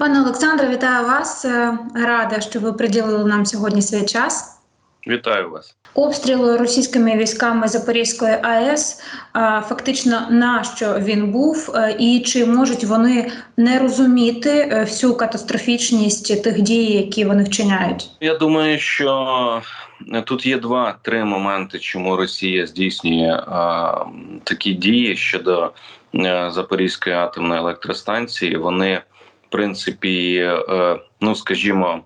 Пане Олександре, вітаю вас. Е, Рада, що ви приділили нам сьогодні свій час. Вітаю вас. Обстріл російськими військами Запорізької АЕС. Фактично, на що він був, е, і чи можуть вони не розуміти е, всю катастрофічність тих дій, які вони вчиняють? Я думаю, що тут є два-три моменти, чому Росія здійснює а, такі дії щодо е, Запорізької атомної електростанції. Вони, принципі, е, ну скажімо,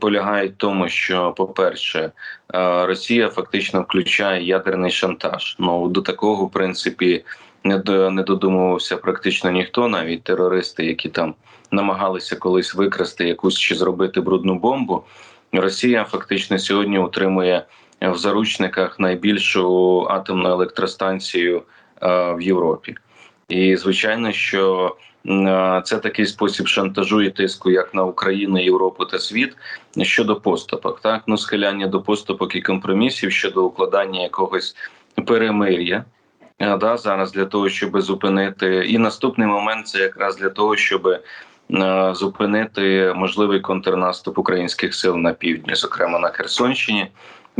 полягають в тому, що, по-перше, е, Росія фактично включає ядерний шантаж. Ну до такого, в принципі, не додумувався практично ніхто, навіть терористи, які там намагалися колись викрасти якусь чи зробити брудну бомбу. Росія фактично сьогодні утримує в заручниках найбільшу атомну електростанцію е, в Європі. І звичайно, що е, це такий спосіб шантажу і тиску як на Україну, Європу та світ щодо поступок. Так ну схиляння до поступок і компромісів щодо укладання якогось перемир'я. е, Да, зараз для того, щоб зупинити, і наступний момент це якраз для того, щоб е, зупинити можливий контрнаступ українських сил на півдні, зокрема на Херсонщині.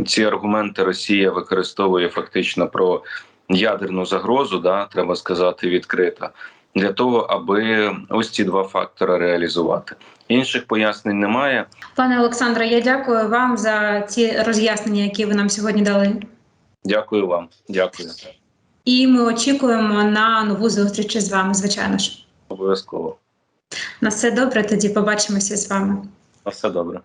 Ці аргументи Росія використовує фактично про ядерну загрозу, да, треба сказати, відкрито, для того, аби ось ці два фактори реалізувати. Інших пояснень немає. Пане Олександре, я дякую вам за ці роз'яснення, які ви нам сьогодні дали. Дякую вам. Дякую. І ми очікуємо на нову зустріч з вами, звичайно ж. Обов'язково. На все добре. Тоді побачимося з вами. На все добре.